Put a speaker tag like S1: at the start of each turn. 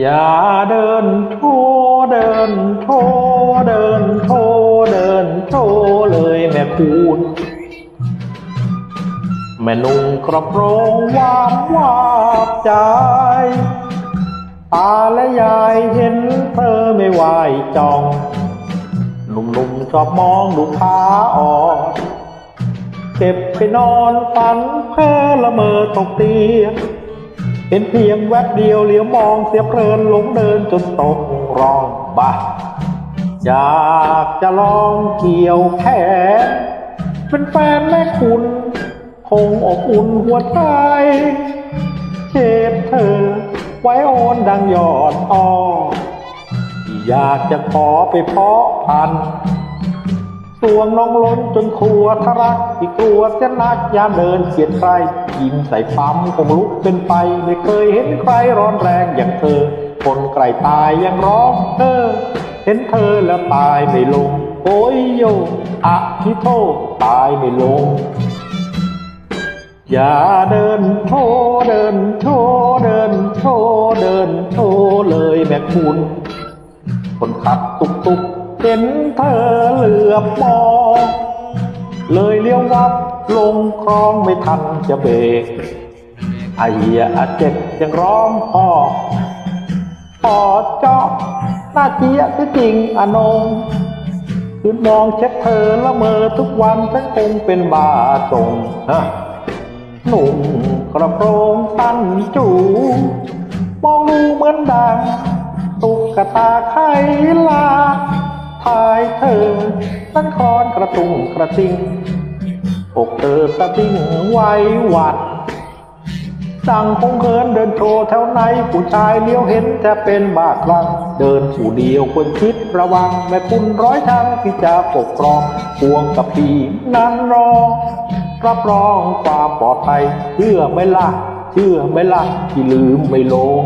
S1: อย่าเดินโทเดินโทเดินโทเดินโทเลยแม่คูณแม่นุ่งกระโปรงวามวาบใจตาและยายเห็นเธอไม่ไหวจ้อง ชอบมองดูขาอ่อนเก็บไปนอนฝันเพ้อละเมอตกเตียงเห็นเพียงแวบเดียวเหลียวมองเสียเพลินหลงเดินจนตกรองบ้าอยากจะลองเกี่ยวแขนเป็นแฟนแม่คุณ คงอบอุ่นหัวใจเจ็บเธอ ไว้โอนดังยอดอ้ออยากจะขอไปเพาะพันธุ์ สวงน้องล้นจนครัวทะลักที่กลัวเส้นนักยามเดินเสียดใครยิงใส่ปั๊มคงลุกเป็นไฟไม่เคยเห็นใครร้อนแรงอย่างเธอ คนไกลตายยังร้องเธอ เห็นเธอแล้วตายไม่ลง โอ้ยโยอะพิโทตายไม่ลง อย่าเดินโทเดินโทเดินโทเดินโทเลยแม่คุณคนขับตุกตุก เห็นเธอเหลือบมองเลยเลี้ยววับลงคลองไม่ทันจะเบรกไอเหี้ยอาเจ็บยังร้องพ่อพอเจาะหน้าเจียที่จริงอนงคืนมองเช็คเธอละเมอทุกวันฉันคงเป็นบาจงฮะหนุ่มกระโปรงสั้นจูมองดูเหมือนดังตุกตาไขลา ทายเธอตั้งคอนกระตุงกระติงอกเธอสะดิ้งไหวหวัดดังคงเขินเดินโชว์แถวไหนผู้ชายเลี้ยวเห็นจะเป็นบาดคลัง เดินผู้เดียวควรคิดระวังแม่คุณร้อยทางที่จะปกครองพวงกับพี่นั้นรอรับรองความปลอดภัยเชื่อไหมล่ะเชื่อไหมล่ะที่ลืมไม่ลง